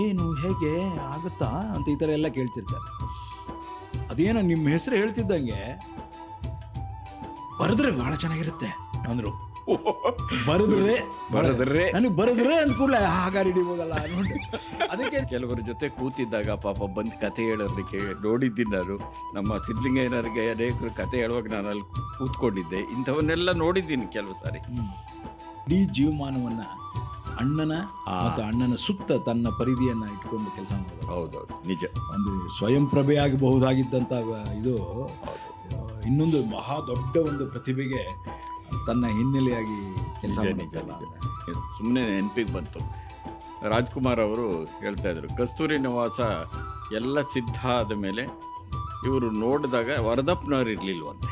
ಏನು ಹೇಗೆ ಆಗುತ್ತಾ ಅಂತ ಈ ಥರ ಎಲ್ಲ ಕೇಳ್ತಿರ್ತಾರೆ. ಅದೇನೋ ನಿಮ್ಮ ಹೆಸರು ಹೇಳ್ತಿದ್ದಂಗೆ ಬರೆದ್ರೆ ಭಾಳ ಚೆನ್ನಾಗಿರುತ್ತೆ ಅಂದರು. ಬರೆದ್ರೆ ಬರೆದ್ರೆ? ನನಗೆ ಬರೆದ್ರೆ ಅಂದ ಕೂಡಲೇ ಹಾಗಾರಿ ಹಿಡಿಬೋದಲ್ಲ ನೋಡಿ ಅದಕ್ಕೆ ಕೆಲವರ ಜೊತೆ ಕೂತಿದ್ದಾಗ ಪಾಪ ಬಂದು ಕತೆ ಹೇಳೋದಕ್ಕೆ ನೋಡಿದ್ದೀನಿ ನಾನು. ನಮ್ಮ ಸಿದ್ಲಿಂಗಯ್ಯನವರಿಗೆ ಅನೇಕರು ಕತೆ ಹೇಳುವಾಗ ನಾನು ಅಲ್ಲಿ ಕೂತ್ಕೊಂಡಿದ್ದೆ. ಇಂಥವನ್ನೆಲ್ಲ ನೋಡಿದ್ದೀನಿ ಕೆಲವು ಸಾರಿ. ಇಡೀ ಜೀವಮಾನವನ್ನ ಅಣ್ಣನ. ಮತ್ತು ಅಣ್ಣನ ಸುತ್ತ ತನ್ನ ಪರಿಧಿಯನ್ನ ಇಟ್ಕೊಂಡು ಕೆಲಸ ಮಾಡೋದು ಹೌದೌದು ನಿಜ. ಒಂದು ಸ್ವಯಂ ಪ್ರಭೆ ಆಗಬಹುದಾಗಿದ್ದಂಥ ಇದು ಇನ್ನೊಂದು ಮಹಾ ದೊಡ್ಡ ಒಂದು ಪ್ರತಿಭೆಗೆ ತನ್ನ ಹಿನ್ನೆಲೆಯಾಗಿ ಕೆಲಸ ಸುಮ್ಮನೆ ನೆನಪಿಗೆ ಬಂತು. ರಾಜ್ಕುಮಾರ್ ಅವರು ಹೇಳ್ತಾ ಇದ್ರು ಕಸ್ತೂರಿ ನಿವಾಸ ಎಲ್ಲ ಸಿದ್ಧ ಆದ ಮೇಲೆ ಇವರು ನೋಡಿದಾಗ ವರದಪ್ಪನವ್ರು ಇರಲಿಲ್ವಂತೆ.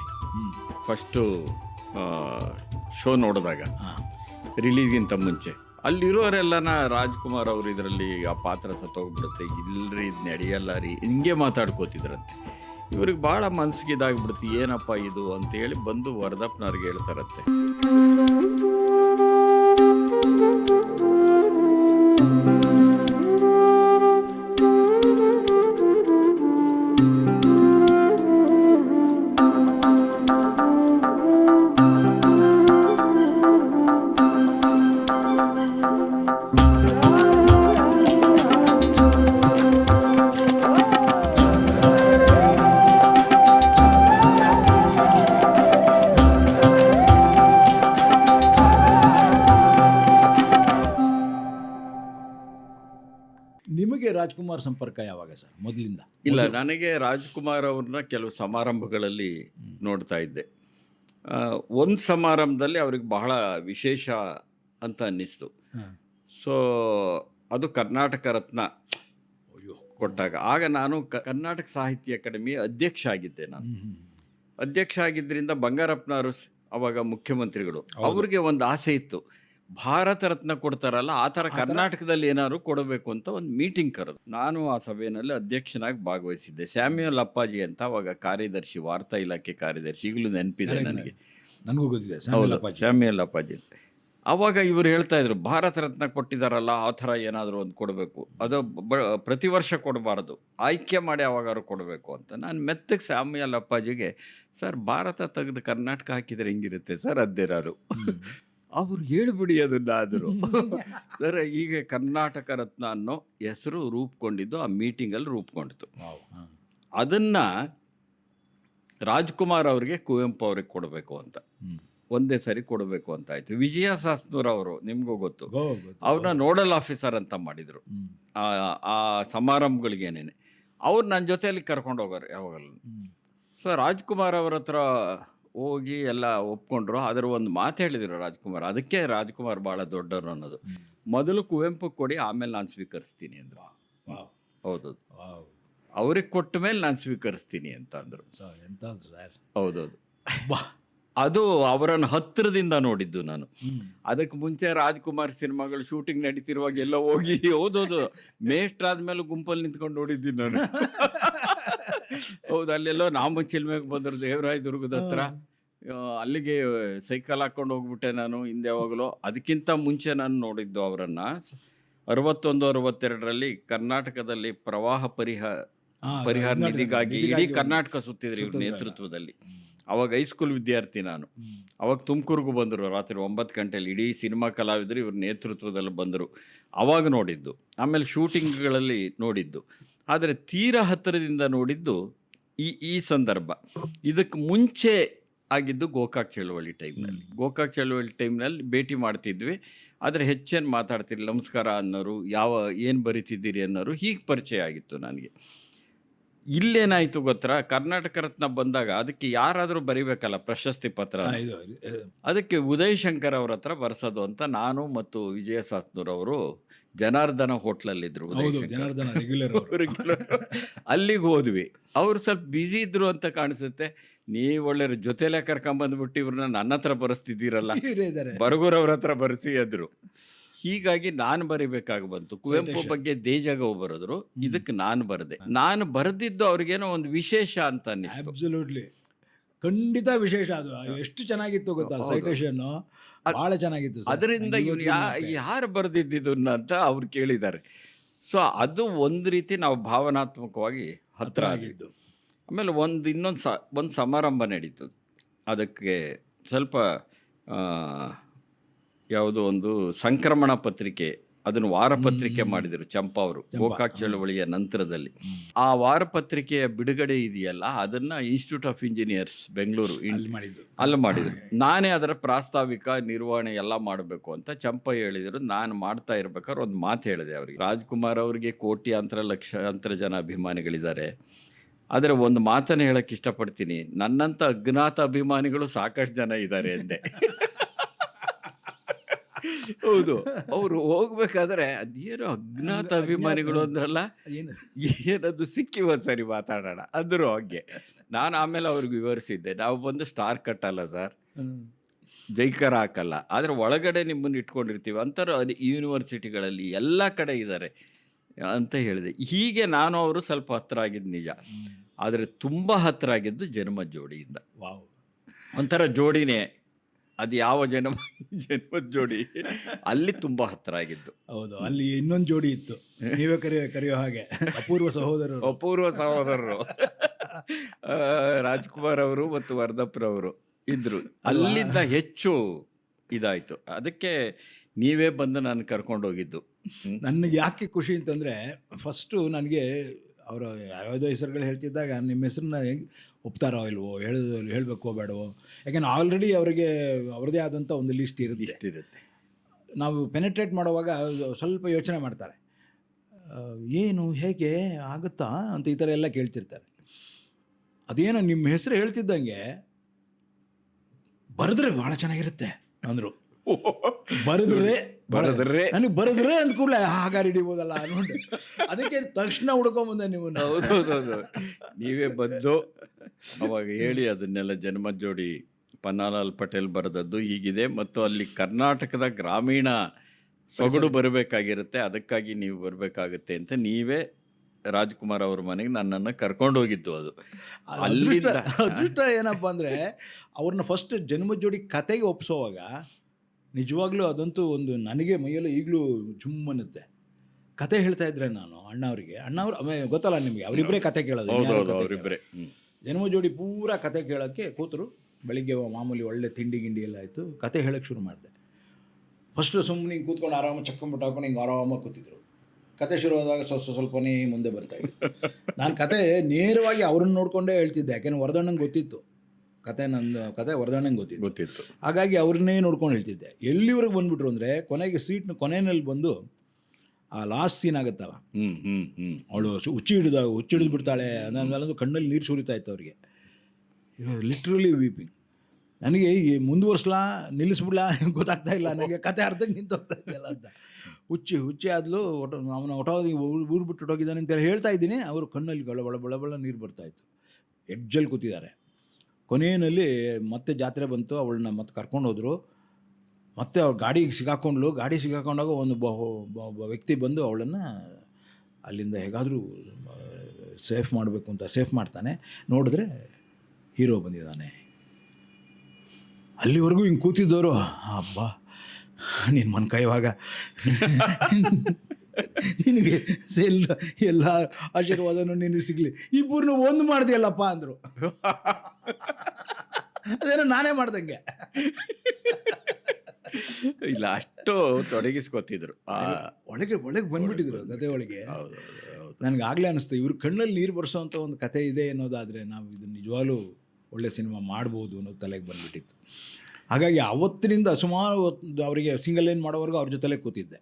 ಫಸ್ಟು ಶೋ ನೋಡಿದಾಗ ಹಾ. ರಿಲೀಸ್ಗಿಂತ ಮುಂಚೆ. ಅಲ್ಲಿರೋರೆಲ್ಲನ ರಾಜ್ಕುಮಾರ್ ಅವರು ಇದರಲ್ಲಿ ಆ ಪಾತ್ರ ಸತ್ತೋಗ್ಬಿಡುತ್ತೆ. ಇಲ್ರಿ, ಇದು ನಡೆಯಲ್ಲ ರೀ. ಹಿಂಗೆ ಮಾತಾಡ್ಕೋತಿದ್ರಂತೆ. ಇವ್ರಿಗೆ ಭಾಳ ಮನ್ಸಿಗೆ ಇದಾಗ್ಬಿಡುತ್ತೆ. ಏನಪ್ಪ ಇದು? ಅಂತ ಹೇಳಿ ಬಂದು ವರದಪ್ಪನವ್ರಿಗೆ ಹೇಳ್ತಾರಂತೆ. ರಾಜ್ಕುಮಾರ್ ಸಂಪರ್ಕ ಯಾವಾಗ ಸರ್? ಮೊದಲಿಂದ? ಇಲ್ಲ ನನಗೆ ರಾಜ್ಕುಮಾರ್ ಅವ್ರನ್ನ ಕೆಲವು ಸಮಾರಂಭಗಳಲ್ಲಿ ನೋಡ್ತಾ ಇದ್ದೆ. ಒಂದು ಸಮಾರಂಭದಲ್ಲಿ ಅವ್ರಿಗೆ ಬಹಳ ವಿಶೇಷ ಅಂತ ಅನ್ನಿಸ್ತು. ಸೊ ಅದು ಕರ್ನಾಟಕ ರತ್ನ ಕೊಟ್ಟಾಗ. ಆಗ ನಾನು ಕರ್ನಾಟಕ ಸಾಹಿತ್ಯ ಅಕಾಡೆಮಿ ಅಧ್ಯಕ್ಷ ಆಗಿದ್ದೆ ನಾನು. ಅಧ್ಯಕ್ಷ ಆಗಿದ್ದರಿಂದ ಬಂಗಾರಪ್ಪನವರು ಅವಾಗ ಮುಖ್ಯಮಂತ್ರಿಗಳು. ಅವ್ರಿಗೆ ಒಂದು ಆಸೆ ಇತ್ತು. ಭಾರತ ರತ್ನ ಕೊಡ್ತಾರಲ್ಲ ಆ ಥರ ಕರ್ನಾಟಕದಲ್ಲಿ ಏನಾದ್ರು ಕೊಡಬೇಕು ಅಂತ ಒಂದು ಮೀಟಿಂಗ್ ಕರೆದು. ನಾನು ಆ ಸಭೆಯಲ್ಲಿ ಅಧ್ಯಕ್ಷನಾಗಿ ಭಾಗವಹಿಸಿದ್ದೆ. ಸ್ಯಾಮ್ಯುಯಲ್ ಅಪ್ಪಾಜಿ ಅಂತ ಅವಾಗ ಕಾರ್ಯದರ್ಶಿ ವಾರ್ತಾ ಇಲಾಖೆ ಕಾರ್ಯದರ್ಶಿ ಈಗಲೂ ನೆನಪಿದೆ ನನಗೆ. ನನಗೂ ಗೊತ್ತಿದೆ. ಸ್ಯಾಮ್ಯುಯಲ್ ಅಪ್ಪಾಜಿ. ಅವಾಗ ಇವರು ಹೇಳ್ತಾ ಇದ್ರು ಭಾರತ ರತ್ನ ಕೊಟ್ಟಿದಾರಲ್ಲ ಆ ಥರ ಏನಾದರೂ ಒಂದು ಕೊಡಬೇಕು. ಅದು ಬ- ಪ್ರತಿ ವರ್ಷ ಕೊಡಬಾರ್ದು. ಆಯ್ಕೆ ಮಾಡಿ ಯಾವಾಗಾದ್ರು ಕೊಡಬೇಕು ಅಂತ. ನಾನು ಮೆತ್ತಗೆ ಸ್ಯಾಮ್ಯುಯಲ್ ಅಪ್ಪಾಜಿಗೆ ಸರ್ ಭಾರತ ತೆಗೆದು ಕರ್ನಾಟಕ ಹಾಕಿದರೆ ಹೆಂಗಿರುತ್ತೆ? ಸರ್ ಅದ್ದೇರಾರು. ಅವ್ರು ಹೇಳಿಬಿಡಿ ಅದನ್ನ ಆದರು ಸರ್ ಈಗ ಕರ್ನಾಟಕ ರತ್ನ ಅನ್ನೋ ಹೆಸರು ರೂಪುಕೊಂಡಿದ್ದು ಆ ಮೀಟಿಂಗಲ್ಲಿ ರೂಪುಕೊಂಡಿತು ಅದನ್ನು ರಾಜ್ಕುಮಾರ್ ಅವರಿಗೆ ಕುವೆಂಪು ಅವ್ರಿಗೆ ಕೊಡಬೇಕು ಅಂತ. ಒಂದೇ ಸರಿ ಕೊಡಬೇಕು ಅಂತ ಆಯ್ತು. ವಿಜಯ ಸಾಸ್ನೂರ್ ಅವರು ನಿಮಗೂ ಗೊತ್ತು. ಅವ್ರನ್ನ ನೋಡಲ್ ಆಫೀಸರ್ ಅಂತ ಮಾಡಿದ್ರು. ಆ ಆ ಸಮಾರಂಭಗಳಿಗೇನೇನೆ. ಅವ್ರು ನನ್ನ ಜೊತೆಯಲ್ಲಿ ಕರ್ಕೊಂಡು ಹೋಗೋರು ಯಾವಾಗಲೂ. ಸೊ ರಾಜ್ಕುಮಾರ್ ಅವ್ರ ಹತ್ರ ಹೋಗಿ ಎಲ್ಲ ಒಪ್ಕೊಂಡ್ರು. ಅದರ ಒಂದು ಮಾತು ಹೇಳಿದರು ರಾಜ್ಕುಮಾರ್. ಅದಕ್ಕೆ ರಾಜ್ಕುಮಾರ್ ಭಾಳ ದೊಡ್ಡವರು ಅನ್ನೋದು. ಮೊದಲು ಕುವೆಂಪು ಕೊಡಿ ಆಮೇಲೆ ನಾನು ಸ್ವೀಕರಿಸ್ತೀನಿ ಅಂದರು. ಹೌದೌದು. ಅವ್ರಿಗೆ ಕೊಟ್ಟ ಮೇಲೆ ನಾನು ಸ್ವೀಕರಿಸ್ತೀನಿ ಅಂತ ಅಂದರು. ಹೌದೌದು. ಅದು ಅವರನ್ನು ಹತ್ತಿರದಿಂದ ನೋಡಿದ್ದು ನಾನು. ಅದಕ್ಕೆ ಮುಂಚೆ ರಾಜ್ಕುಮಾರ್ ಸಿನಿಮಾಗಳು ಶೂಟಿಂಗ್ ನಡೀತಿರುವಾಗ ಎಲ್ಲ ಹೋಗಿ ಓದೋದು ಮೇಷ್ಟ್ರ ಆದ್ಮೇಲೆ ಗುಂಪಲ್ಲಿ ನಿಂತ್ಕೊಂಡು ನೋಡಿದ್ದೀನಿ ನಾನು. ಹೌದು ಅಲ್ಲೆಲ್ಲೋ ನಾಮ ಚಿಲ್ಮೆಗೆ ಬಂದರು ದೇವರಾಯ ದುರ್ಗದ ಹತ್ರ. ಅಲ್ಲಿಗೆ ಸೈಕಲ್ ಹಾಕೊಂಡು ಹೋಗ್ಬಿಟ್ಟೆ ನಾನು ಹಿಂದೆ ಯಾವಾಗಲೂ. ಅದಕ್ಕಿಂತ ಮುಂಚೆ ನಾನು ನೋಡಿದ್ದು ಅವರನ್ನು. ಅರವತ್ತೊಂದು ಅರವತ್ತೆರಡರಲ್ಲಿ ಕರ್ನಾಟಕದಲ್ಲಿ ಪ್ರವಾಹ ಪರಿಹಾರ ಪರಿಹಾರ ನಿಧಿಗಾಗಿ ಇಡೀ ಕರ್ನಾಟಕ ಸುತ್ತಿದ್ರು ಇವ್ರ. ನೇತೃತ್ವದಲ್ಲಿ. ಅವಾಗ ಹೈಸ್ಕೂಲ್ ವಿದ್ಯಾರ್ಥಿ ನಾನು. ಅವಾಗ ತುಮಕೂರಿಗೂ ಬಂದರು ರಾತ್ರಿ ಒಂಬತ್ತು ಗಂಟೆಯಲ್ಲಿ ಇಡೀ ಸಿನಿಮಾ ಕಲಾವಿದರು ಇವ್ರ ನೇತೃತ್ವದಲ್ಲಿ ಬಂದರು. ಅವಾಗ ನೋಡಿದ್ದು. ಆಮೇಲೆ ಶೂಟಿಂಗ್ಗಳಲ್ಲಿ ನೋಡಿದ್ದು. ಆದರೆ ತೀರ ಹತ್ತಿರದಿಂದ ನೋಡಿದ್ದು ಈ ಈ ಸಂದರ್ಭ. ಇದಕ್ಕೆ ಮುಂಚೆ ಆಗಿದ್ದು ಗೋಕಾಕ್ ಚಳುವಳಿ ಟೈಮ್ನಲ್ಲಿ ಗೋಕಾಕ್ ಚಳುವಳಿ ಟೈಮ್ನಲ್ಲಿ ಭೇಟಿ ಮಾಡ್ತಿದ್ವಿ. ಆದರೆ ಹೆಚ್ಚೇನು ಮಾತಾಡ್ತಿರ್ಲಿಲ್ಲ. ನಮಸ್ಕಾರ ಅನ್ನೋರು ಯಾವ ಏನು ಬರಿತಿದ್ದೀರಿ ಅನ್ನೋರು ಹೀಗೆ ಪರಿಚಯ ಆಗಿತ್ತು ನನಗೆ. ಇಲ್ಲೇನಾಯಿತು ಗೊತ್ತಾ? ಕರ್ನಾಟಕ ರತ್ನ ಬಂದಾಗ ಅದಕ್ಕೆ ಯಾರಾದರೂ ಬರಿಬೇಕಲ್ಲ ಪ್ರಶಸ್ತಿ ಪತ್ರ? ಇದು ಅದಕ್ಕೆ ಉದಯ್ ಶಂಕರ್ ಅವ್ರ ಹತ್ರ ಬರ್ಸೋದು ಅಂತ ನಾನು ಮತ್ತು ವಿಜಯ ಸಾಸ್ನೂರ್ ಅವರು ಜನಾರ್ದನ ಹೋಟ್ಲಲ್ಲಿದ್ರು ಉದಯ್ ಹೌದು. ಜನಾರ್ದನ ರೆಗ್ಯುಲರ್. ಅಲ್ಲಿಗೆ ಹೋದ್ವಿ. ಅವ್ರು ಸ್ವಲ್ಪ ಬ್ಯುಸಿ ಇದ್ರು ಅಂತ ಕಾಣಿಸುತ್ತೆ. ನೀವು ಒಳ್ಳೆ ಜೊತೆಲೆ ಕರ್ಕೊಂಬಂದ್ಬಿಟ್ಟು ಇವ್ರನ್ನ ನನ್ನ ಹತ್ರ ಬರೆಸ್ತಿದ್ದೀರಲ್ಲ ಬರಗೂರವ್ರ ಬರಗೂರ್ ಅವ್ರ ಹತ್ರ ಬರೆಸಿ ಅಂದ್ರು. ಹೀಗಾಗಿ ನಾನು ಬರಿಬೇಕಾಗಿ ಬಂತು. ಕುವೆಂಪು. ಬಗ್ಗೆ ದೇಜಾಗ ಬರೆದ್ರು. ಇದಕ್ಕೆ ನಾನು ಬರೆದೆ. ನಾನು ಬರೆದಿದ್ದು ಅವ್ರಿಗೇನೋ ಒಂದು ವಿಶೇಷ ಅಂತ ಅನ್ನಿಸ್ತು. ಅಬ್ಸಲ್ಯೂಟ್ಲಿ ಖಂಡಿತ ವಿಶೇಷ ಅದು. ಎಷ್ಟು ಚೆನ್ನಾಗಿತ್ತು ಗೊತ್ತಾ. ಸೈಟೇಷನ್ ಬಹಳ ಚೆನ್ನಾಗಿತ್ತು ಅದರಿಂದ ಇವ್ರು. ಯಾರು ಬರೆದಿದ್ದನ್ನ ಅಂತ ಅವ್ರು ಕೇಳಿದ್ದಾರೆ. ಸೊ ಅದು ಒಂದು ರೀತಿ ನಾವು ಭಾವನಾತ್ಮಕವಾಗಿ ಹತ್ರ ಹತ್ರ ಆಗಿದ್ದು. ಆಮೇಲೆ ಒಂದು ಇನ್ನೊಂದು ಸ ಒಂದು ಸಮಾರಂಭ ನಡೀತು. ಅದಕ್ಕೆ ಸ್ವಲ್ಪ ಯಾವುದೋ ಒಂದು ಸಂಕ್ರಮಣ ಪತ್ರಿಕೆ ಅದನ್ನು ವಾರಪತ್ರಿಕೆ ಮಾಡಿದರು ಚಂಪಾ ಅವರು ಗೋಕಾಕ್. ಚಳವಳಿಯ ನಂತರದಲ್ಲಿ. ಆ ವಾರಪತ್ರಿಕೆಯ ಬಿಡುಗಡೆ ಇದೆಯಲ್ಲ ಅದನ್ನು ಇನ್ಸ್ಟಿಟ್ಯೂಟ್ ಆಫ್ ಇಂಜಿನಿಯರ್ಸ್ ಬೆಂಗಳೂರು ಇನ್- ಅಲ್ಲಿ ಮಾಡಿದರು ಅಲ್ಲಿ ಮಾಡಿದ್ರು. ನಾನೇ ಅದರ ಪ್ರಾಸ್ತಾವಿಕ ನಿರ್ವಹಣೆ ಎಲ್ಲ ಮಾಡಬೇಕು ಅಂತ ಚಂಪ ಹೇಳಿದರು. ನಾನು ಮಾಡ್ತಾ ಇರ್ಬೇಕಾದ್ರೆ ಒಂದು ಮಾತು ಹೇಳಿದೆ ಅವರಿಗೆ. ರಾಜ್ಕುಮಾರ್ ಅವರಿಗೆ ಕೋಟ್ಯಾಂತರ ಲಕ್ಷಾಂತರ ಜನ ಅಭಿಮಾನಿಗಳಿದ್ದಾರೆ. ಆದರೆ ಒಂದು ಮಾತನ್ನು ಹೇಳಕ್ಕೆ ಇಷ್ಟಪಡ್ತೀನಿ. ನನ್ನಂಥ ಅಜ್ಞಾತ ಅಭಿಮಾನಿಗಳು ಸಾಕಷ್ಟು ಜನ ಇದ್ದಾರೆ ಎಂದೆ ಹೌದು. ಅವರು ಹೋಗ್ಬೇಕಾದ್ರೆ ಅದೇನೋ ಅಜ್ಞಾತ ಅಭಿಮಾನಿಗಳು ಅಂದ್ರಲ್ಲ ಏನು? ಏನದು ಸಿಕ್ಕಿ ಸರಿ ಮಾತಾಡೋಣ ಅಂದರು ಹಾಗೆ. ನಾನು ಆಮೇಲೆ ಅವ್ರಿಗೆ ವಿವರಿಸಿದ್ದೆ ನಾವು ಬಂದು ಸ್ಟಾರ್ ಕಟ್ಟಲ್ಲ ಸರ್. ಹ್ಮ್. ಜೈಕರ ಹಾಕಲ್ಲ. ಆದರೆ ಒಳಗಡೆ ನಿಮ್ಮನ್ನು ಇಟ್ಕೊಂಡಿರ್ತೀವಿ. ಅಂತಾರೆ ಯೂನಿವರ್ಸಿಟಿಗಳಲ್ಲಿ ಎಲ್ಲ ಕಡೆ ಇದ್ದಾರೆ ಅಂತ ಹೇಳಿದೆ. ಹೀಗೆ ನಾನು ಅವರು ಸ್ವಲ್ಪ ಹತ್ರ ಆಗಿದ್ದು ನಿಜ ಆದರೆ ತುಂಬ ಹತ್ರ ಆಗಿದ್ದು ಜನ್ಮ ಜೋಡಿಯಿಂದ. ವಾವ್. ಒಂಥರ ಜೋಡಿನೇ ಅದು ಯಾವ ಜನ್ಮ ಜನ್ಮದ ಜೋಡಿ ಅಲ್ಲಿ ತುಂಬ ಹತ್ತಿರ ಆಗಿತ್ತು ಹೌದು ಅಲ್ಲಿ ಇನ್ನೊಂದು ಜೋಡಿ ಇತ್ತು. ನೀವೇ ಕರೆಯೋ ಕರೆಯೋ ಹಾಗೆ. ಅಪೂರ್ವ ಸಹೋದರರು. ಅಪೂರ್ವ ಸಹೋದರರು. ರಾಜ್ಕುಮಾರ್ ಅವರು ಮತ್ತು ವರ್ಧಪ್ರವರು ಇದ್ರು. ಅಲ್ಲಿಂದ ಹೆಚ್ಚು ಇದಾಯಿತು. ಅದಕ್ಕೆ ನೀವೇ ಬಂದು ನಾನು ಕರ್ಕೊಂಡು ಹೋಗಿದ್ದು. ನನಗೆ ಯಾಕೆ ಖುಷಿ ಅಂತಂದರೆ ಫಸ್ಟು ನನಗೆ ಅವರು ಯಾವುದೋ ಹೆಸರುಗಳು ಹೇಳ್ತಿದ್ದಾಗ ನಿಮ್ಮ ಹೆಸರನ್ನ ಒಪ್ತಾರೋ ಇಲ್ವೋ ಹೇಳೋದು ಹೇಳಬೇಕೋ ಬೇಡವೋ ಯಾಕೆಂದ್ರೆ ಆಲ್ರೆಡಿ ಅವರಿಗೆ ಅವ್ರದ್ದೇ ಆದಂಥ ಒಂದು ಲಿಸ್ಟ್ ಇರುತ್ತೆ. ಇಷ್ಟಿರುತ್ತೆ ನಾವು ಪೆನೆಟ್ರೇಟ್ ಮಾಡುವಾಗ ಸ್ವಲ್ಪ ಯೋಚನೆ ಮಾಡ್ತಾರೆ. ಏನು ಹೇಗೆ ಆಗುತ್ತಾ ಅಂತ ಈ ಥರ ಎಲ್ಲ ಕೇಳ್ತಿರ್ತಾರೆ. ಅದೇನೋ ನಿಮ್ಮ ಹೆಸರು ಹೇಳ್ತಿದ್ದಂಗೆ ಬರೆದ್ರೆ ಭಾಳ ಚೆನ್ನಾಗಿರುತ್ತೆ ಅಂದರು. ಬರೆದ್ರೆ ಬರೆದ್ರೆ. ನನಗೆ ಬರೆದ್ರೆ ಅಂದ ಕೂಡಲೇ ಹಾಗಾರ ಹಿಡಿಬೋದಲ್ಲ ಅನ್ಕೊಂಡೆ. ಅದಕ್ಕೆ ತಕ್ಷಣ ಹುಡ್ಕೊಂಬಂದೆ ನೀವು. ಹೌದೌದು ನೀವೇ ಬಂದು ಅವಾಗ ಹೇಳಿ ಅದನ್ನೆಲ್ಲ ಜನ್ಮ ಜೋಡಿ ಪನ್ನಾಲಾಲ್ ಪಟೇಲ್ ಬರೆದದ್ದು ಹೀಗಿದೆ. ಮತ್ತು ಅಲ್ಲಿ ಕರ್ನಾಟಕದ ಗ್ರಾಮೀಣ ಸೊಗಡು ಬರಬೇಕಾಗಿರುತ್ತೆ. ಅದಕ್ಕಾಗಿ ನೀವು ಬರಬೇಕಾಗುತ್ತೆ ಅಂತ ನೀವೇ ರಾಜ್ಕುಮಾರ್ ಅವ್ರ ಮನೆಗೆ ನನ್ನನ್ನು ಕರ್ಕೊಂಡು ಹೋಗಿದ್ದು ಅದು. ಅಲ್ಲಿ ಅದೃಷ್ಟ ಏನಪ್ಪ ಅಂದರೆ ಅವ್ರನ್ನ ಫಸ್ಟ್ ಜನ್ಮ ಜೋಡಿ ಕತೆಗೆ ಒಪ್ಸೋವಾಗ ನಿಜವಾಗ್ಲೂ ಅದಂತೂ ಒಂದು ನನಗೆ ಮೈಯಲ್ಲೂ ಈಗಲೂ ಜುಮ್ ಅನ್ನುತ್ತೆ ಕತೆ ಹೇಳ್ತಾ ಇದ್ರೆ ನಾನು ಅಣ್ಣವ್ರಿಗೆ. ಅಣ್ಣವ್ರು ಆಮೇಲೆ ಗೊತ್ತಲ್ಲ ನಿಮಗೆ ಅವರಿಬ್ಬರೇ ಕತೆ ಕೇಳೋದು. ಅವರಿಬ್ಬರೇ ಜನ್ಮ ಜೋಡಿ ಪೂರ ಕತೆ ಕೇಳೋಕ್ಕೆ ಕೂತರು ಬೆಳಿಗ್ಗೆ ಮಾಮೂಲಿ ಒಳ್ಳೆ ತಿಂಡಿ ಗಿಂಡಿ ಎಲ್ಲ ಆಯಿತು ಕತೆ ಹೇಳೋಕ್ಕೆ ಶುರು ಮಾಡಿದೆ. ಫಸ್ಟು ಸುಮ್ಮನೆ ಹಿಂಗೆ ಕೂತ್ಕೊಂಡು ಆರಾಮಾಗಿ ಚಕ್ಕೊಂಬಿಟ್ಟು ಹಾಕೊಂಡು ಹಿಂಗೆ ಆರಾಮಾಗಿ ಕೂತಿದ್ರು. ಕತೆ ಶುರುವಾದಾಗ ಸ್ವಲ್ಪ ಸ್ವಲ್ಪನೇ ಮುಂದೆ ಬರ್ತಾಯಿದ್ರು ನಾನು ಕತೆ ನೇರವಾಗಿ ಅವ್ರನ್ನ ನೋಡಿಕೊಂಡೇ ಹೇಳ್ತಿದ್ದೆ ಯಾಕೆಂದ್ರೆ ವರದಣ್ಣಂಗೆ ಗೊತ್ತಿತ್ತು. ಕತೆ ನಂದು ಕತೆ ವರದಾನಂಗೆ ಗೊತ್ತಿತ್ತು. ಗೊತ್ತಿತ್ತು. ಹಾಗಾಗಿ ಅವ್ರನ್ನೇ ನೋಡ್ಕೊಂಡು ಹೇಳ್ತಿದ್ದೆ. ಎಲ್ಲಿವರೆಗೆ ಬಂದ್ಬಿಟ್ರು ಅಂದರೆ ಕೊನೆಗೆ ಸೀಟ್ನ ಕೊನೆಯಲ್ಲಿ ಬಂದು ಆ ಲಾಸ್ಟ್ ಸೀನ್ ಆಗುತ್ತಲ್ಲ? ಹ್ಞೂ ಹ್ಞೂ ಹ್ಞೂ ಅವಳು ಹುಚ್ಚಿ ಹಿಡಿದ ಹುಚ್ಚಿ ಹಿಡಿದು ಬಿಡ್ತಾಳೆ ಅದಾದ್ಮೇಲೆ ಕಣ್ಣಲ್ಲಿ ನೀರು ಸುರಿತಾ ಇತ್ತು ಅವರಿಗೆ ಲಿಟ್ರಲಿ ವೀಪಿಂಗ್ ನನಗೆ ಈ ಮುಂದುವರ್ಸ್ಲಾ ನಿಲ್ಲಿಸ್ಬಿಡ್ಲಾ ಗೊತ್ತಾಗ್ತಾ ಇಲ್ಲ. ನನಗೆ ಕತೆ ಅರ್ಧಕ್ಕೆ ನಿಂತೋಗ್ತಾ ಇದೆಯಲ್ಲ ಅಂತ. ಹುಚ್ಚಿ ಹುಚ್ಚಿ ಆದ್ಲು ಒಟ ಅವನ ಒಟೋದಿ ಊರು ಬಿಟ್ಟು ಹೊಟ್ಟೋಗಿದ್ದಾನೆ ಅಂತೇಳಿ ಹೇಳ್ತಾ ಇದ್ದೀನಿ. ಅವರು ಕಣ್ಣಲ್ಲಿ ಬಳ ಬಳ ಬಳ ಬಳ ನೀರು ಬರ್ತಾಯಿತ್ತು ಎಡ್ಜಲ್ಲಿ ಕೂತಿದ್ದಾರೆ. ಕೊನೆಯಲ್ಲಿ ಮತ್ತೆ ಜಾತ್ರೆ ಬಂತು, ಅವಳನ್ನ ಮತ್ತೆ ಕರ್ಕೊಂಡು ಹೋದರು ಮತ್ತೆ ಅವ್ರು ಗಾಡಿಗೆ ಸಿಗಾಕೊಂಡ್ಲು. ಗಾಡಿ ಸಿಗಾಕೊಂಡಾಗ ಒಂದು ಒಬ್ಬ- ವ್ಯಕ್ತಿ ಬಂದು ಅವಳನ್ನು ಅಲ್ಲಿಂದ ಹೇಗಾದರೂ ಸೇಫ್ ಮಾಡಬೇಕು ಅಂತ, ಸೇಫ್ ಮಾಡ್ತಾನೆ. ನೋಡಿದ್ರೆ ಹೀರೋ ಬಂದಿದ್ದಾನೆ. ಅಲ್ಲಿವರೆಗೂ ಹಿಂಗೆ ಕೂತಿದ್ದವರು ಅಬ್ಬಾ ನಿನ್ನ ಮನ್ ಕೈವಾಗ ನಿನಗೆ ಎಲ್ಲ ಎಲ್ಲ ಆಶೀರ್ವಾದನೂ ನೀನು ಸಿಗಲಿ. ಇಬ್ಬರನ್ನು ಒಂದು ಮಾಡಿದೆಯಲ್ಲಪ್ಪ ಅಂದರು. ಅದೇನೋ ನಾನೇ ಮಾಡ್ದಂಗೆ. ಇಲ್ಲ ಅಷ್ಟು ತೊಡಗಿಸ್ಕೊತಿದ್ರು. ಒಳಗೆ ಒಳಗೆ ಬಂದ್ಬಿಟ್ಟಿದ್ರು ಕತೆ ಒಳಗೆ. ನನಗೆ ಆಗಲೇ ಅನಿಸ್ತು ಇವ್ರ ಕಣ್ಣಲ್ಲಿ ನೀರು ಬರ್ಸೋವಂಥ ಒಂದು ಕತೆ ಇದೆ ಅನ್ನೋದಾದರೆ ನಾವು ಇದು ನಿಜವಾಗ್ಲೂ ಒಳ್ಳೆ ಸಿನಿಮಾ ಮಾಡ್ಬೋದು ಅನ್ನೋ ತಲೆಗೆ ಬಂದ್ಬಿಟ್ಟಿತ್ತು. ಹಾಗಾಗಿ ಅವತ್ತಿನಿಂದ ಸುಮಾರು ಅವರಿಗೆ ಸಿಂಗಲ್ ಏನು ಮಾಡೋವರೆಗೂ ಅವ್ರ ಜೊತೆಲೇ ಕೂತಿದ್ದೆ.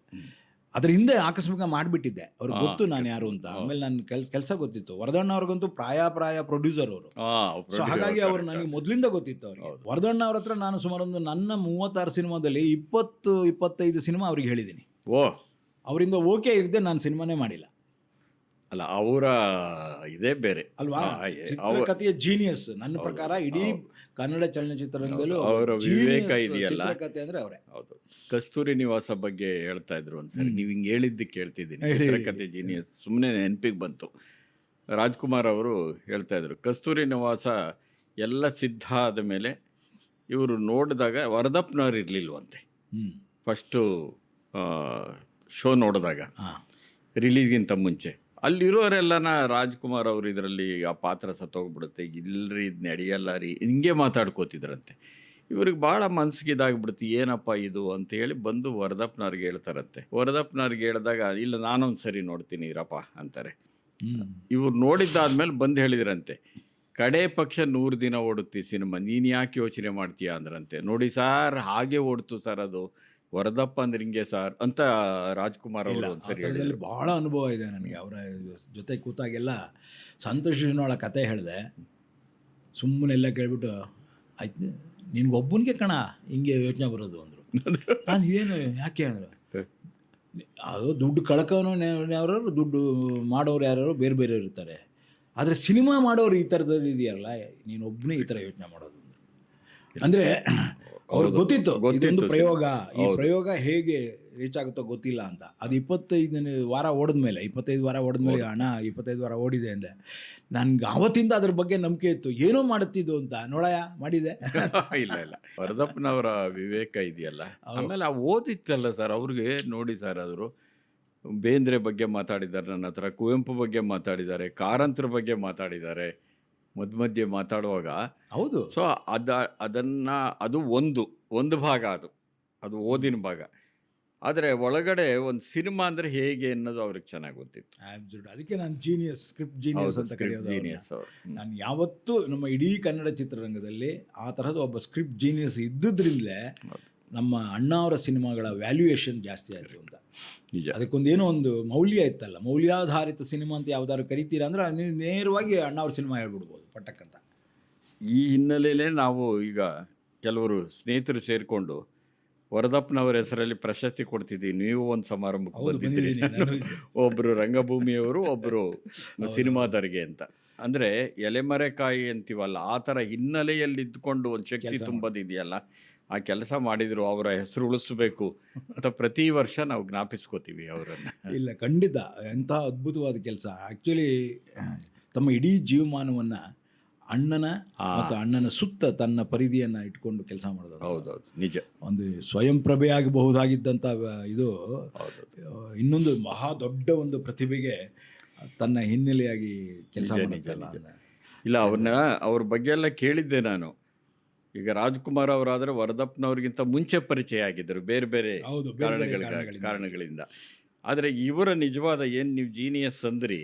ಅದ್ರ ಹಿಂದೆ ಆಕಸ್ಮಿಕ ಮಾಡಿಬಿಟ್ಟಿದ್ದೆ. ಅವ್ರಿಗೆ ಗೊತ್ತು ನಾನು ಯಾರು ಅಂತ. ಆಮೇಲೆ ನನ್ನ ಕೆಲ್ ಕೆಲಸ ಗೊತ್ತಿತ್ತು. ವರದಣ್ಣ ಅವ್ರಿಗಂತೂ ಪ್ರಾಯ ಪ್ರಾಯ ಪ್ರೊಡ್ಯೂಸರ್ ಅವರು. ಸೊ ಹಾಗಾಗಿ ಅವರು ನನಗೆ ಮೊದಲಿಂದ ಗೊತ್ತಿತ್ತು ಅವ್ರಿಗೆ. ವರದಣ್ಣ ಅವ್ರ ಹತ್ರ ನಾನು ಸುಮಾರೊಂದು ನನ್ನ ಮೂವತ್ತಾರು ಸಿನಿಮಾದಲ್ಲಿ ಇಪ್ಪತ್ತು ಇಪ್ಪತ್ತೈದು ಸಿನಿಮಾ ಅವ್ರಿಗೆ ಹೇಳಿದ್ದೀನಿ. ಓ. ಅವರಿಂದ ಓಕೆ ಇದ್ದೆ ನಾನು ಸಿನಿಮಾನೇ ಮಾಡಿಲ್ಲ. ಅಲ್ಲ ಅವರ ಇದೇ ಬೇರೆ. ಅಲ್ವಾ? ಚಿತ್ರಕಥೆಯ ಜೀನಿಯಸ್ ನನ್ನ ಪ್ರಕಾರ ಇಡೀ ಕನ್ನಡ ಚಲನಚಿತ್ರರಂಗದಲ್ಲೂ ಹೌದು. ಅವರ ವಿವೇಕ ಇದೆಯಲ್ಲ. ಚಿತ್ರಕಥೆ ಅಂದ್ರೆ ಅವರೇ. ಹೌದು. ಕಸ್ತೂರಿ ನಿವಾಸ ಬಗ್ಗೆ ಹೇಳ್ತಾ ಇದ್ರು ಒಂದ್ಸರಿ ನೀವು ಹಿಂಗೆ ಹೇಳಿದ್ದಕ್ಕೆ ಹೇಳ್ತಿದ್ದೀನಿ ಹೇಳಿ, ಹೇಳಿ. ಚಿತ್ರಕಥೆ ಜೀನಿಯಸ್ ಸುಮ್ಮನೆ ನೆನಪಿಗೆ ಬಂತು. ರಾಜ್ಕುಮಾರ್ ಅವರು ಹೇಳ್ತಾ ಇದ್ರು ಕಸ್ತೂರಿ ನಿವಾಸ ಎಲ್ಲ ಸಿದ್ಧ ಆದ ಮೇಲೆ ಇವರು ನೋಡಿದಾಗ ವರದಪ್ಪನವ್ರು ಇರಲಿಲ್ವಂತೆ. ಹ್ಮ್. ಫಸ್ಟು ಶೋ ನೋಡಿದಾಗ ರಿಲೀಸ್ಗಿಂತ ಮುಂಚೆ. ಅಲ್ಲಿರೋರೆಲ್ಲನ ರಾಜ್ಕುಮಾರ್ ಅವರು ಇದರಲ್ಲಿ ಆ ಪಾತ್ರ ಸತ್ತೋಗ್ಬಿಡುತ್ತೆ ಇಲ್ರಿ ಇದು ನಡೆಯಲ್ಲ ರೀ ಹಿಂಗೆ ಮಾತಾಡ್ಕೋತಿದ್ರಂತೆ. ಇವ್ರಿಗೆ ಭಾಳ ಮನ್ಸಿಗೆ ಇದಾಗ್ಬಿಡುತ್ತೆ ಏನಪ್ಪ ಇದು ಅಂತ ಹೇಳಿ ಬಂದು ವರದಪ್ಪನವ್ರಿಗೆ ಹೇಳ್ತಾರಂತೆ. ವರದಪ್ಪನವ್ರಿಗೆ ಹೇಳಿದಾಗ ಇಲ್ಲ ನಾನೊಂದು ಸರಿ ನೋಡ್ತೀನಿ ಇರಪ್ಪ ಅಂತಾರೆ. ಇವ್ರು ನೋಡಿದ್ದಾದ್ಮೇಲೆ ಬಂದು ಹೇಳಿದ್ರಂತೆ ಕಡೆ ಪಕ್ಷ ನೂರು ದಿನ ಓಡುತ್ತೆ ಸಿನಿಮಾ ನೀನು ಯಾಕೆ ಯೋಚನೆ ಮಾಡ್ತೀಯಾ ಅಂದ್ರಂತೆ. ನೋಡಿ ಸರ್ ಹಾಗೆ ಓಡ್ತು ಸರ್ ಅದು ವರದಪ್ಪ ಅಂದ್ರೆ ಹಿಂಗೆ ಸರ್ ಅಂತ ರಾಜ್ಕುಮಾರ್ ಅವರು ಬಹಳ ಒಂದ್ಸರಿ ಥರದಲ್ಲಿ ಹೇಳಿದ್ರು ಭಾಳ ಅನುಭವ ಇದೆ ನನಗೆ. ಅವರ ಜೊತೆ ಕೂತಾಗೆಲ್ಲ ಸಂತೋಷ್ ಅವಳ ಕತೆ ಹೇಳಿದೆ. ಸುಮ್ಮನೆ ಎಲ್ಲ ಕೇಳ್ಬಿಟ್ಟು ಆಯ್ತು ನಿನ್ಗೊಬ್ಬನಿಗೆ ಕಣ ಹಿಂಗೆ ಯೋಚನೆ ಬರೋದು ಅಂದರು. ನಾನು ಏನು ಯಾಕೆ ಅಂದರು? ಅದು ದುಡ್ಡು ಕಳ್ಕೋನು ಯಾರು ದುಡ್ಡು ಮಾಡೋರು ಯಾರು ಬೇರೆ ಬೇರೆ ಇರ್ತಾರೆ. ಆದರೆ ಸಿನಿಮಾ ಮಾಡೋರು ಈ ಥರದ್ದು ಇದೆಯಲ್ಲ ನೀನು ಒಬ್ಬನೇ ಈ ಥರ ಯೋಚನೆ ಮಾಡೋದು ಅಂದ್ರು. ಅಂದ್ರೆ ಅವ್ರಿಗೆ ಗೊತ್ತಿತ್ತು. ಇದೊಂದು ಪ್ರಯೋಗ. ಈ ಪ್ರಯೋಗ ಹೇಗೆ ರೀಚ್ ಆಗುತ್ತೋ ಗೊತ್ತಿಲ್ಲ ಅಂತ. ಅದು ಇಪ್ಪತ್ತೈದನೇ ವಾರ ಓಡಿದ್ಮೇಲೆ ಇಪ್ಪತ್ತೈದು ವಾರ ಓಡಿದ್ಮೇಲೆ ಹಣ ಇಪ್ಪತ್ತೈದು ವಾರ ಓಡಿದೆ ಅಂದೆ. ನನ್ಗೆ ಅವತ್ತಿಂದ ಅದ್ರ ಬಗ್ಗೆ ನಂಬಿಕೆ ಇತ್ತು. ಏನೋ ಮಾಡುತ್ತಿದ್ದು ಅಂತ. ನೋಡಯ ಮಾಡಿದೆ. ಇಲ್ಲ ಇಲ್ಲ. ವರದಪ್ಪನವರ ವಿವೇಕ ಇದೆಯಲ್ಲ. ಆಮೇಲೆ ಆ ಓದಿತ್ತಲ್ಲ ಸರ್ ಅವ್ರಿಗೆ ನೋಡಿ ಸರ್ ಅವರು ಬೇಂದ್ರೆ ಬಗ್ಗೆ ಮಾತಾಡಿದ್ದಾರೆ ನನ್ನ ಹತ್ರ ಕುವೆಂಪು ಬಗ್ಗೆ ಮಾತಾಡಿದ್ದಾರೆ ಕಾರಂತರ ಬಗ್ಗೆ ಮಾತಾಡಿದ್ದಾರೆ. ಮಧ್ಯ ಮಧ್ಯೆ ಮಾತಾಡುವಾಗ. ಹೌದು. ಸೊ ಅದ ಅದನ್ನು ಅದು ಒಂದು ಒಂದು ಭಾಗ ಅದು. ಅದು ಓದಿನ ಭಾಗ. ಆದರೆ ಒಳಗಡೆ ಒಂದು ಸಿನಿಮಾ ಅಂದರೆ ಹೇಗೆ ಅನ್ನೋದು ಅವ್ರಿಗೆ ಚೆನ್ನಾಗಿ ಗೊತ್ತಿತ್ತು. ಆಬ್ಸಲ್ಯೂಟ್ ಅದಕ್ಕೆ ನಾನು ಜೀನಿಯಸ್ ಸ್ಕ್ರಿಪ್ಟ್ ಜೀನಿಯಸ್ ಅಂತ ಕರೆಯೋದು ಜೀನಿಯಸ್ ನಾನು ಯಾವತ್ತೂ ನಮ್ಮ ಇಡೀ ಕನ್ನಡ ಚಿತ್ರರಂಗದಲ್ಲಿ ಆ ತರಹದ ಒಬ್ಬ ಸ್ಕ್ರಿಪ್ಟ್ ಜೀನಿಯಸ್ ಇದ್ದಿದ್ರಿಂದಲೇ ನಮ್ಮ ಅಣ್ಣ ಅವರ ಸಿನಿಮಾಗಳ ವ್ಯಾಲ್ಯೂಯೇಷನ್ ಜಾಸ್ತಿ ಆಯಿತು ಅಂತ. ನಿಜ. ಅದಕ್ಕೊಂದು ಏನೋ ಒಂದು ಮೌಲ್ಯ ಇತ್ತಲ್ಲ ಮೌಲ್ಯಾಧಾರಿತ ಸಿನಿಮಾ ಅಂತ ಯಾವ್ದಾದ್ರು ಕರಿತೀರಾ ಅಂದ್ರೆ ನೀವು ನೇರವಾಗಿ ಅಣ್ಣ ಅವ್ರ ಸಿನಿಮಾ ಹೇಳ್ಬಿಡ್ಬೋದು ಪಟ್ಟಕ್ಕಂತ ಈ ಹಿನ್ನೆಲೆಯಲ್ಲೇ ನಾವು ಈಗ ಕೆಲವರು ಸ್ನೇಹಿತರು ಸೇರಿಕೊಂಡು ವರದಪ್ಪನವರ ಹೆಸರಲ್ಲಿ ಪ್ರಶಸ್ತಿ ಕೊಡ್ತಿದ್ದೀವಿ ನೀವು ಒಂದು ಸಮಾರಂಭಕ್ಕೆ ಬಂದಿದ್ದೀರಿ. ಒಬ್ಬರು ರಂಗಭೂಮಿಯವರು ಒಬ್ಬರು ಸಿನಿಮಾದರಿಗೆ ಅಂತ. ಅಂದರೆ ಎಲೆಮರೆಕಾಯಿ ಅಂತೀವಲ್ಲ ಆ ಥರ ಹಿನ್ನೆಲೆಯಲ್ಲಿ ಇದ್ದುಕೊಂಡು ಒಂದು ಶಕ್ತಿ ತುಂಬೋದಿದೆಯಲ್ಲ. ಆ ಕೆಲಸ ಮಾಡಿದ್ರು ಅವರ ಹೆಸರು ಉಳಿಸ್ಬೇಕು ಅಂತ ಪ್ರತಿ ವರ್ಷ ನಾವು ಜ್ಞಾಪಿಸ್ಕೋತೀವಿ ಅವರನ್ನು. ಇಲ್ಲ ಖಂಡಿತ. ಎಂಥ ಅದ್ಭುತವಾದ ಕೆಲಸ. ಆ್ಯಕ್ಚುಲಿ ತಮ್ಮ ಇಡೀ ಜೀವಮಾನವನ್ನು ಅಣ್ಣನ ಮತ್ತು ಅಣ್ಣನ ಸುತ್ತ ತನ್ನ ಪರಿಧಿಯನ್ನು ಇಟ್ಕೊಂಡು ಕೆಲಸ ಮಾಡೋದು ಹೌದೌದು ನಿಜ. ಒಂದು ಸ್ವಯಂ ಪ್ರಭೆ ಆಗಬಹುದಾಗಿದ್ದಂಥ ಇದು ಇನ್ನೊಂದು ಮಹಾ ದೊಡ್ಡ ಒಂದು ಪ್ರತಿಭೆಗೆ ತನ್ನ ಹಿನ್ನೆಲೆಯಾಗಿ ಕೆಲಸ ಇಲ್ಲ ಅವ್ರನ್ನ ಅವ್ರ ಬಗ್ಗೆ ಎಲ್ಲ ಕೇಳಿದ್ದೆ ನಾನು. ಈಗ ರಾಜ್ಕುಮಾರ್ ಅವರಾದ್ರೆ ವರದಪ್ಪನವ್ರಿಗಿಂತ ಮುಂಚೆ ಪರಿಚಯ ಆಗಿದ್ದರು ಬೇರೆ ಬೇರೆ ಕಾರಣಗಳಿಂದ. ಆದರೆ ಇವರ ನಿಜವಾದ ಏನು ನೀವು ಜೀನಿಯಸ್ ಅಂದ್ರಿ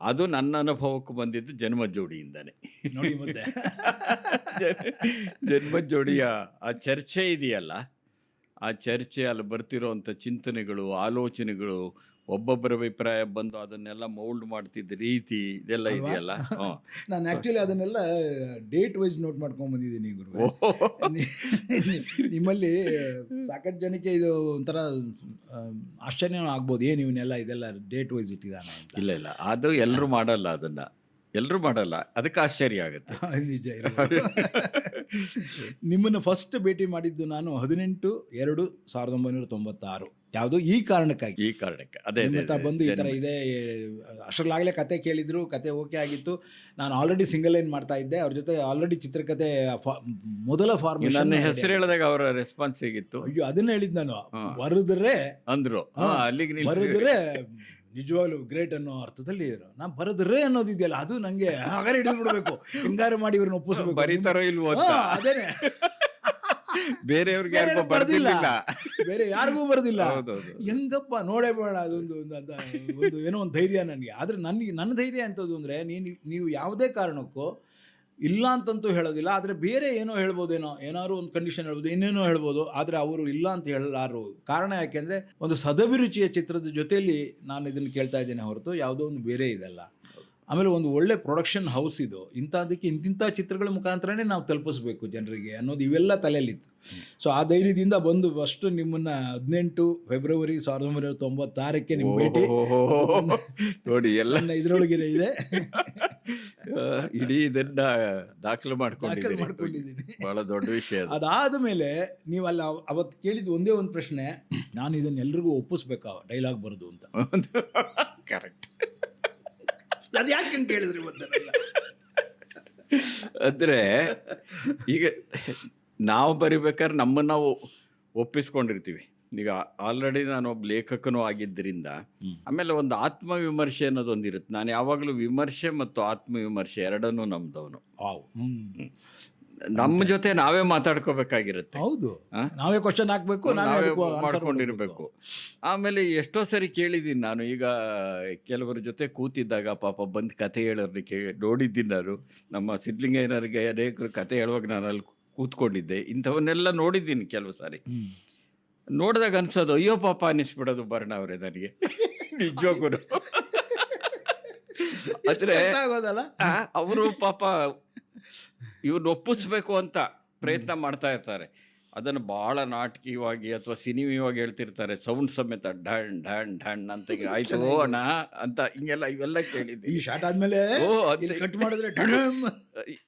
ಅದು ನನ್ನ ಅನುಭವಕ್ಕೆ ಬಂದಿದ್ದು ಜನ್ಮ ಜೋಡಿಯಿಂದಾನೆ ಜನ್ಮ ಜೋಡಿಯ ಆ ಚರ್ಚೆ ಇದೆಯಲ್ಲ? ಆ ಚರ್ಚೆ ಅಲ್ಲಿ ಬರ್ತಿರೋವಂಥ ಚಿಂತನೆಗಳು ಆಲೋಚನೆಗಳು ಒಬ್ಬೊಬ್ಬರ ಅಭಿಪ್ರಾಯ ಬಂದು ಅದನ್ನೆಲ್ಲ ಮೌಲ್ಡ್ ಮಾಡ್ತಿದ್ದ ರೀತಿ ಇದೆಲ್ಲ ಇದೆಯಲ್ಲ? ನಾನು ಆ್ಯಕ್ಚುಲಿ ಅದನ್ನೆಲ್ಲ ಡೇಟ್ ವೈಸ್ ನೋಟ್ ಮಾಡ್ಕೊಂಡು ಬಂದಿದ್ದೀನಿ ಗುರು ನಿಮ್ಮಲ್ಲಿ ಸಾಕಷ್ಟು ಜನಕ್ಕೆ ಇದು ಒಂಥರ ಆಶ್ಚರ್ಯ ಆಗ್ಬೋದು ಏನು ಇವನ್ನೆಲ್ಲ ಇದೆಲ್ಲ ಡೇಟ್ ವೈಸ್ ಇಟ್ಟಿದ್ದಾನೆ ಇಲ್ಲ ಇಲ್ಲ. ಅದು ಎಲ್ಲರೂ ಮಾಡಲ್ಲ ಅದನ್ನ. ಎಲ್ಲರೂ ಮಾಡಲ್ಲ ಅದಕ್ಕೆ ಆಶ್ಚರ್ಯ ಆಗುತ್ತೆ. ನಿಜ. ನಿಮ್ಮನ್ನು ಫಸ್ಟ್ ಭೇಟಿ ಮಾಡಿದ್ದು ನಾನು ಹದಿನೆಂಟು ಎರಡು ಸಾವಿರದ ಒಂಬೈನೂರ ತೊಂಬತ್ತಾರು. ಯಾವುದೋ? ಈ ಕಾರಣಕ್ಕಾಗಿ. ಈ ಕಾರಣಕ್ಕೆ. ಅದೇ ನಿಮ್ಮ ಅದೇ. ಹತ್ರ ಬಂದು ಈ ಥರ ಇದೆ ಅಷ್ಟರಲ್ಲಾಗಲೇ ಕತೆ ಕೇಳಿದ್ರು ಕತೆ ಓಕೆ ಆಗಿತ್ತು. ನಾನು ಆಲ್ರೆಡಿ ಸಿಂಗಲ್ ಲೈನ್ ಮಾಡ್ತಾ ಇದ್ದೆ ಅವ್ರ ಜೊತೆ ಆಲ್ರೆಡಿ ಚಿತ್ರಕತೆ ಫಾ- ಮೊದಲ ಫಾರ್ಮ್ ನನ್ನ ಹೆಸರು ಹೇಳಿದಾಗ ಅವರ ರೆಸ್ಪಾನ್ಸ್ ಹೇಗಿತ್ತು? ಅಯ್ಯೋ ಅದನ್ನ ಹೇಳಿದ್ ನಾನು. ಬರೆದ್ರೆ ಅಂದ್ರು. ಹಾ, ಅಲ್ಲಿಗೆ ನಿಲ್ಸಿ. ಬರೆದ್ರೆ ನಿಜವಾಗ್ಲೂ ಗ್ರೇಟ್ ಅನ್ನೋ ಅರ್ಥದಲ್ಲಿ ನಾನು ಬರೆದ್ರೆ ಅನ್ನೋದಿದೆಯಲ್ಲ ಅದು ನಂಗೆ ಹಾಗಾದ್ರೆ ಹಿಡಿದು ಬಿಡ್ಬೇಕು ಹಿಂಗಾರು ಮಾಡಿ ಇವ್ರನ್ನ ಒಪ್ಪಿಸ್ಬೇಕು. ಬರೀತಾರೋ ಇಲ್ವೋ ಅಂತ. ಹಾ, ಅದೇನೆ. ಬೇರೆಯವ್ರಿಗೆ ಬೇರೆ ಯಾರಿಗೋ ಯಾರಿಗೂ ಬರ್ದಿಲ್ಲ. ಬರ್ದಿಲ್ಲ ಬೇರೆ ಯಾರಿಗೂ ಬರ್ದಿಲ್ಲ. ಹೌದೌದು. ಹೆಂಗಪ್ಪ ನೋಡೇ ಬೇಡ ಅದೊಂದು ಒಂದು ಅಂತ ಒಂದು ಏನೋ ಒಂದು ಧೈರ್ಯ ನನಗೆ. ಆದ್ರೆ ನನಗೆ ನನ್ನ ಧೈರ್ಯ ಅಂತದ್ದು ಅಂದ್ರೆ ನೀನು ನೀವು ಯಾವುದೇ ಕಾರಣಕ್ಕೂ ಇಲ್ಲ ಅಂತಂತೂ ಹೇಳೋದಿಲ್ಲ ಆದರೆ ಬೇರೆ ಏನೋ ಹೇಳ್ಬೋದೇನೋ ಏನಾದ್ರು ಒಂದು ಕಂಡೀಷನ್ ಹೇಳ್ಬೋದು ಇನ್ನೇನೋ ಹೇಳ್ಬೋದು ಆದರೆ ಅವರು ಇಲ್ಲ ಅಂತ ಹೇಳಲಾರು ಕಾರಣ ಯಾಕೆಂದರೆ ಒಂದು ಸದಭಿರುಚಿಯ ಚಿತ್ರದ ಜೊತೆಯಲ್ಲಿ ನಾನು ಇದನ್ನು ಕೇಳ್ತಾ ಇದ್ದೇನೆ ಹೊರತು ಯಾವುದೋ ಒಂದು ಬೇರೆ ಇದೆಲ್ಲ. ಆಮೇಲೆ ಒಂದು ಒಳ್ಳೆ ಪ್ರೊಡಕ್ಷನ್ ಹೌಸ್ ಇದು ಇಂಥದಕ್ಕೆ ಇಂತಿಂಥ ಚಿತ್ರಗಳ ಮುಖಾಂತರನೇ ನಾವು ತಲುಪಿಸ್ಬೇಕು ಜನರಿಗೆ ಅನ್ನೋದು ಇವೆಲ್ಲ ತಲೆಯಲ್ಲಿತ್ತು. ಸೊ ಆ ಧೈರ್ಯದಿಂದ ಬಂದು ಫಸ್ಟು ನಿಮ್ಮನ್ನು ಹದಿನೆಂಟು ಫೆಬ್ರವರಿ ಸಾವಿರದ ಒಂಬೈನೂರ ತೊಂಬತ್ತಾರಕ್ಕೆ ನಿಮ್ಮ ಭೇಟಿ. ನೋಡಿ ಎಲ್ಲ. ಇದರೊಳಗಿನ ಇದೆ. ಇಡೀ ಇದನ್ನ ದಾಖಲು ಮಾಡ್ಕೊಂಡಿದ್ದೀನಿ ಮಾಡ್ಕೊಂಡಿದ್ದೀನಿ. ಬಹಳ ದೊಡ್ಡ ವಿಷಯ ಅದು. ಅದಾದ ಮೇಲೆ ನೀವು ಅಲ್ಲ ಅವ- ಅವತ್ತು ಕೇಳಿದ ಒಂದೇ ಒಂದು ಪ್ರಶ್ನೆ ನಾನು ಇದನ್ನ ಎಲ್ರಿಗೂ ಒಪ್ಪಿಸ್ಬೇಕಾ ಡೈಲಾಗ್ ಬರೋದು ಅಂತ? ಕರೆಕ್ಟ್ ಅದು ಯಾಕೆ ಅಂತ ಕೇಳಿದ್ರಿ ಇವತ್ತೆಲ್ಲ ಅಂದ್ರೆ ಈಗ ನಾವು ಬರಿಬೇಕಾದ್ರೆ ನಮ್ಮನ್ನು ನಾವು ಒಪ್ಪಿಸ್ಕೊಂಡಿರ್ತೀವಿ. ಈಗ ಆಲ್ರೆಡಿ ನಾನು ಒಬ್ಬ ಲೇಖಕನೂ ಆಗಿದ್ದರಿಂದ ಆಮೇಲೆ ಒಂದು ಆತ್ಮವಿಮರ್ಶೆ ಅನ್ನೋದು ಒಂದಿರುತ್ತೆ ನಾನು ಯಾವಾಗಲೂ ವಿಮರ್ಶೆ ಮತ್ತು ಆತ್ಮವಿಮರ್ಶೆ ಎರಡನ್ನೂ ನಮ್ದವನು ನಮ್ಮ ಜೊತೆ ನಾವೇ ಮಾತಾಡ್ಕೋಬೇಕಾಗಿರುತ್ತೆ. ಹೌದು. ನಾವೇ ಕ್ವಶನ್ ಹಾಕ್ಬೇಕು ನಾವೇ ಮಾಡ್ಕೊಂಡಿರ್ಬೇಕು. ಆಮೇಲೆ ಎಷ್ಟೋ ಸರಿ ಕೇಳಿದ್ದೀನಿ ನಾನು. ಈಗ ಕೆಲವರ ಜೊತೆ ಕೂತಿದ್ದಾಗ ಪಾಪ ಬಂದು ಕತೆ ಹೇಳೋರ್ನ ಕೇ ನೋಡಿದ್ದೀನಿ ನಾನು. ನಮ್ಮ ಸಿದ್ಲಿಂಗಯ್ಯನವರಿಗೆ ಅನೇಕರು ಕತೆ ಹೇಳುವಾಗ ನಾನು ಅಲ್ಲಿ ಕೂತ್ಕೊಂಡಿದ್ದೆ. ಇಂಥವನ್ನೆಲ್ಲ ನೋಡಿದ್ದೀನಿ ಕೆಲವು ಸಾರಿ. ನೋಡಿದಾಗ ಅನ್ಸೋದು ಅಯ್ಯೋ ಪಾಪ ಅನ್ನಿಸ್ಬಿಡೋದು ಬರ್ಣ ಅವರೇ ನನಗೆ. ನಿಜವಾಗೂ ಆದ್ರೆ ಅವರು ಪಾಪ ಇವ್ರನ್ನ ಒಪ್ಪಿಸ್ಬೇಕು ಅಂತ ಪ್ರಯತ್ನ ಮಾಡ್ತಾ ಇರ್ತಾರೆ. ಅದನ್ನು ಭಾಳ ನಾಟಕೀಯವಾಗಿ ಅಥವಾ ಸಿನಿಮೀಯವಾಗಿ ಹೇಳ್ತಿರ್ತಾರೆ. ಸೌಂಡ್ ಸಮೇತ ಢಣ್ ಢಣ್ ಢಣ್ ಅಂತ ಆಯ್ತು ಅಣ್ಣ ಅಂತ ಹಿಂಗೆಲ್ಲ ಇವೆಲ್ಲ ಕೇಳಿದ್ವಿ ಈ ಶಾಟ್ ಆದ್ಮೇಲೆ ಓ, ಅದ್- ಕಟ್ ಮಾಡಿದ್ರೆ.